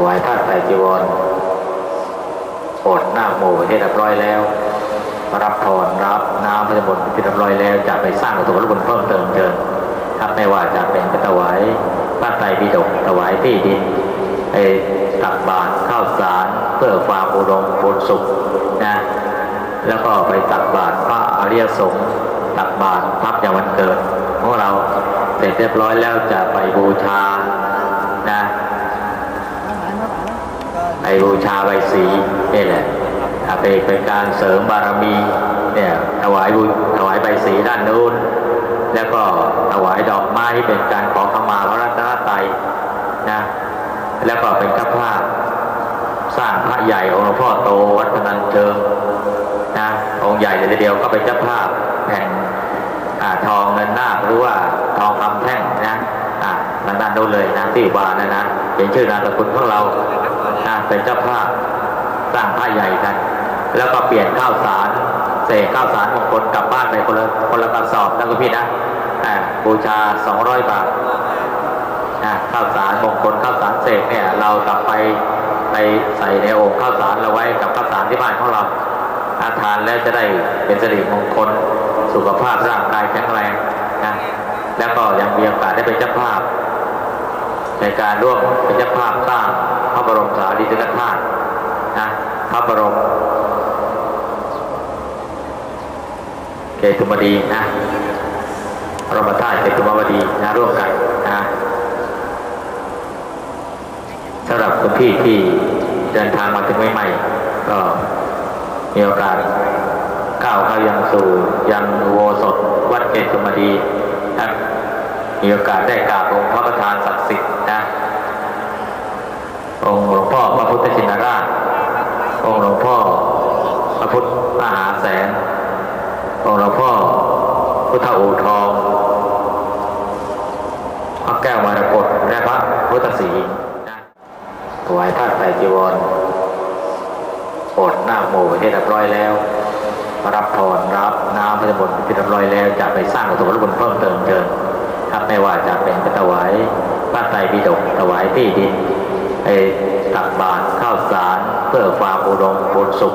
ถวายท่าไตรจีวรโปรดหน้าโมที่เรียบร้อยแล้ว รับพรรับน้ำพระจมนต์ที่เรียบร้อยแล้วจะไปสร้างอุตสาหกรรมเพิ่มเติมเชิญครับไม่ว่าจะเป็นถวายพระไตรปิฎกถวายที่ดินไอ้ตักบาตรข้าวสารเพื่อความอุดมบูรณ์สุขนะแล้วก็ไปตักบาตรพระอริยสงฆ์ตักบาตรพับอย่างวันเกิดของเราเสร็จเรียบร้อยแล้วจะไปบูชานะ บูชาใบสีนี่แหละเป็นเป็นการเสริมบารมีเนี่ยถวายบูถวายใบสีด้านนู้น แล้วก็ถวายดอกไม้ที่เป็นการขอขมาพระรัตนตรัยนะแล้วก็เป็นข้าพาพสร้างพระใหญ่องค์หลวงพ่อโตวัดพนันเชิงนะองค์ใหญ่เลยทีเดียวก็เป็นเจ้าภาพแผ่นทองเงินหน้าหรือว่าทองคำแท่งนะอ่าทางด้านโน้นเลยนะที่วานนะนะเป็นชื่อนามสกุลของเรา นะเป็นเจ้าภาพสร้างพระใหญ่กัน แล้วก็เปลี่ยนข้าวสารเศษข้าวสารมงคลกลับบ้านไปคนละคนละกระสอบนะคุณพี่นะอ่าบูชา200บาทข้าวสารมงคลข้าวสารเศษเนี่ย เรากลับไปไปใส่ในโอ่งข้าวสารเราไว้กับข้าวสารที่บ้านของเราอาทานแล้วจะได้เป็นสิริมงคลสุขภาพร่างกายแข็งแรงนะแล้วก็ยังมีโอกาสได้เป็นเจ้าภาพ ในการร่วมเป็นเจ้าภาพสร้างพระบรมสารีริกธาตุนะพระบรมเกตุมดีนะพระบรมธาตุเกตุมวดีนะร่วมกันนะสำหรับคนที่ที่เดินทางมาถึงใหม่ๆก็มีโอกาสก้าวเข้ายังสู่ยังอุโวสถวัดเกตุมดีนะมีโอกาสได้กราบองค์พระประธานศักดิ์สิทธิ์ องค์หลวงพ่อพระพุทธชินราช องค์หลวงพ่อพระพุทธมหาแสน องค์หลวงพ่อพุทธอูทอง พระแก้วมรกตและพระพุทธศรีถวายท่าไตรจีวรโปรดหน้าโมที่เรียบร้อยแล้ว รับพรรับน้ำพระจมนที่เรียบร้อยแล้วจะไปสร้างอุตสาหกรรมเพิ่มเติมเชิญครับไม่ว่าจะเป็นถวายพระไตรปิฎกถวายที่ดิน ตักบาตรข้าวสารเพื่อความอุดมบูรณ์สุข